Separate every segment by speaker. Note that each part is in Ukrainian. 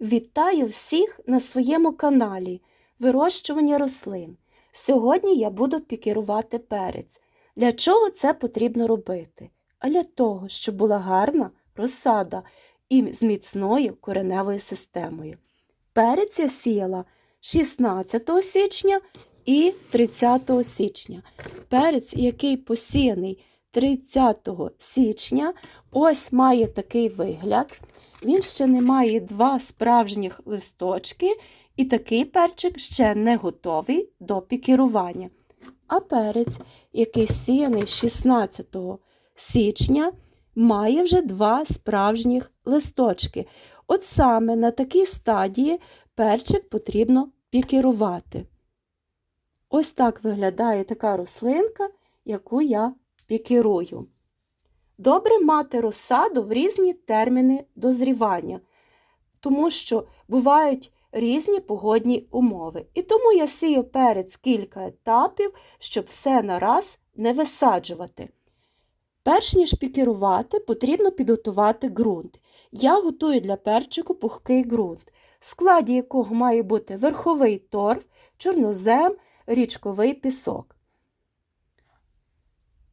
Speaker 1: Вітаю всіх на своєму каналі Вирощування рослин. Сьогодні я буду пікірувати перець. Для чого це потрібно робити? А для того, щоб була гарна розсада і з міцною кореневою системою. Перець я сіяла 16 січня і 30 січня. Перець, який посіяний 30 січня, ось має такий вигляд. Він ще не має два справжніх листочки, і такий перчик ще не готовий до пікірування. А перець, який сіяний 16 січня, має вже два справжніх листочки. От саме на такій стадії перчик потрібно пікірувати. Ось так виглядає така рослинка, яку я пікірую. Добре мати розсаду в різні терміни дозрівання, тому що бувають різні погодні умови. І тому я сію перець кілька етапів, щоб все нараз не висаджувати. Перш ніж пікірувати, потрібно підготувати ґрунт. Я готую для перчику пухкий ґрунт, в складі якого має бути верховий торф, чорнозем, річковий пісок.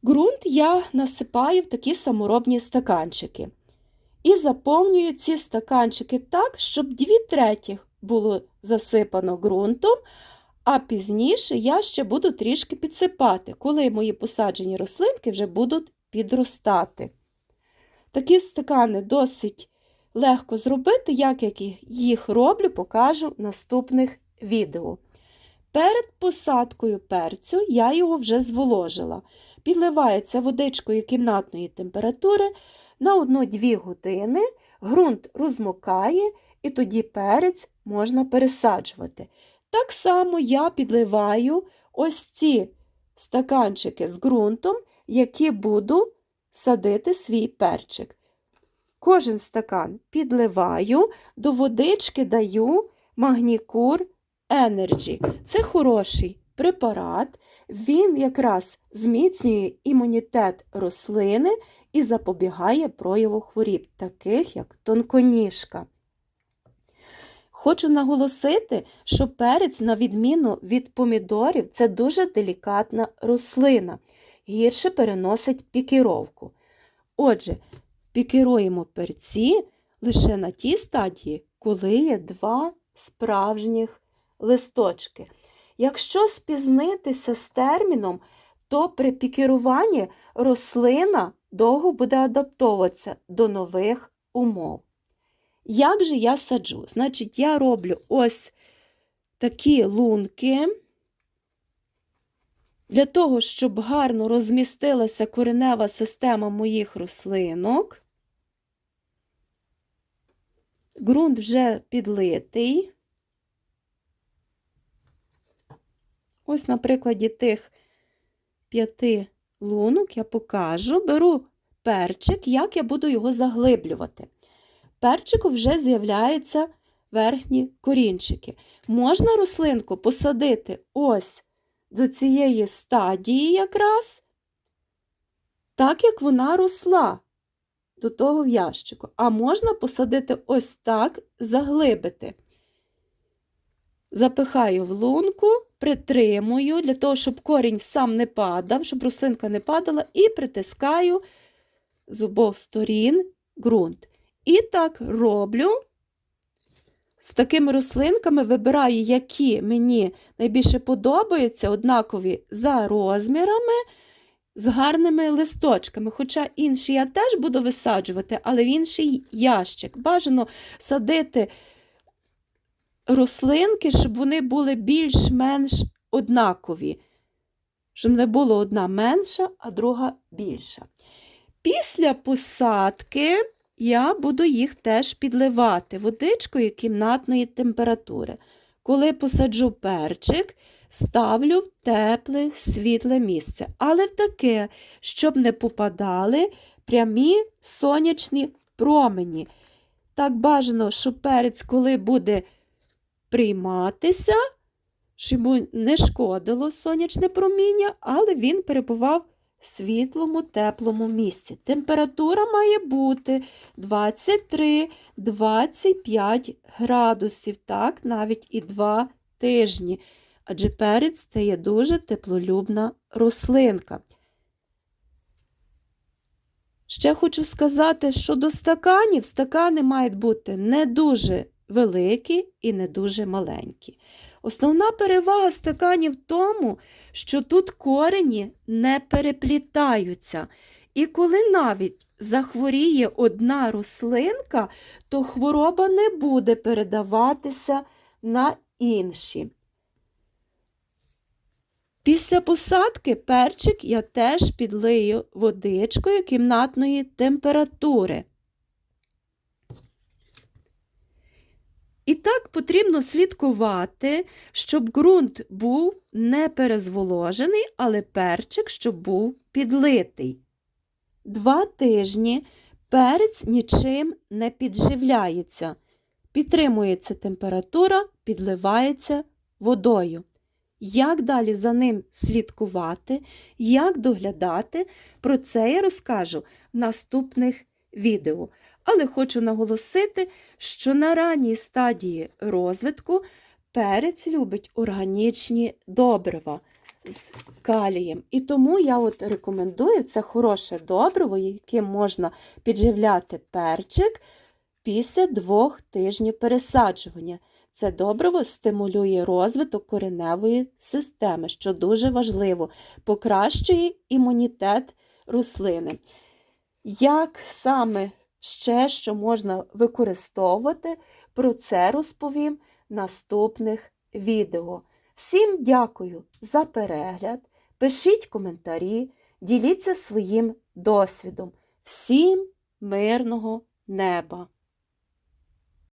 Speaker 1: Ґрунт я насипаю в такі саморобні стаканчики. І заповнюю ці стаканчики так, щоб 2 третіх було засипано ґрунтом, а пізніше я ще буду трішки підсипати, коли мої посаджені рослинки вже будуть підростати. Такі стакани досить легко зробити, як я їх роблю, покажу в наступних відео. Перед посадкою перцю я його вже зволожила. Підливається водичкою кімнатної температури на 1-2 години, ґрунт розмокає, і тоді перець можна пересаджувати. Так само я підливаю ось ці стаканчики з ґрунтом, які буду садити свій перчик. Кожен стакан підливаю, до водички даю магнікур Energy. Це хороший препарат, він якраз зміцнює імунітет рослини і запобігає прояву хворіб, таких як тонконіжка. Хочу наголосити, що перець, на відміну від помідорів, це дуже делікатна рослина, гірше переносить пікіровку. Отже, пікіруємо перці лише на тій стадії, коли є два справжніх листочки. Якщо спізнитися з терміном, то при пікіруванні рослина довго буде адаптовуватися до нових умов. Як же я саджу? Значить, я роблю ось такі лунки. Для того, щоб гарно розмістилася коренева система моїх рослинок. Ґрунт вже підлитий. Ось, на прикладі тих п'яти лунок я покажу, беру перчик, як я буду його заглиблювати. Перчику вже з'являються верхні корінчики. Можна рослинку посадити ось до цієї стадії якраз, так як вона росла до того в ящику. А можна посадити ось так, заглибити. Запихаю в лунку, притримую, для того, щоб корінь сам не падав, щоб рослинка не падала, і притискаю з обох сторін ґрунт. І так роблю. З такими рослинками вибираю, які мені найбільше подобаються, однакові за розмірами, з гарними листочками. Хоча інші я теж буду висаджувати, але в інший ящик. Бажано садити рослинки, щоб вони були більш-менш однакові. Щоб не було одна менша, а друга більша. Після посадки я буду їх теж підливати водичкою кімнатної температури. Коли посаджу перчик, ставлю в тепле, світле місце, але в таке, щоб не попадали прямі сонячні промені. Так бажано, щоб перець, коли буде прийматися, щоб не шкодило сонячне проміння, але він перебував світлому, теплому місці. Температура має бути 23-25 градусів, так, навіть і 2 тижні. Адже перець це є дуже теплолюбна рослинка. Ще хочу сказати, що до стаканів стакани мають бути не дуже великі і не дуже маленькі. Основна перевага стаканів в тому, що тут корені не переплітаються. І коли навіть захворіє одна рослинка, то хвороба не буде передаватися на інші. Після посадки перчик я теж підлию водичкою кімнатної температури. І так потрібно слідкувати, щоб ґрунт був не перезволожений, але перчик, щоб був підлитий. Два тижні перець нічим не підживляється. Підтримується температура, підливається водою. Як далі за ним слідкувати, як доглядати, про це я розкажу в наступних відео. Але хочу наголосити, що на ранній стадії розвитку перець любить органічні добрива з калієм. І тому я от рекомендую це хороше добриво, яким можна підживляти перчик після двох тижнів пересаджування. Це добриво стимулює розвиток кореневої системи, що дуже важливо, покращує імунітет рослини. Як саме ще що можна використовувати, про це розповім в наступних відео. Всім дякую за перегляд. Пишіть коментарі, діліться своїм досвідом. Всім мирного неба!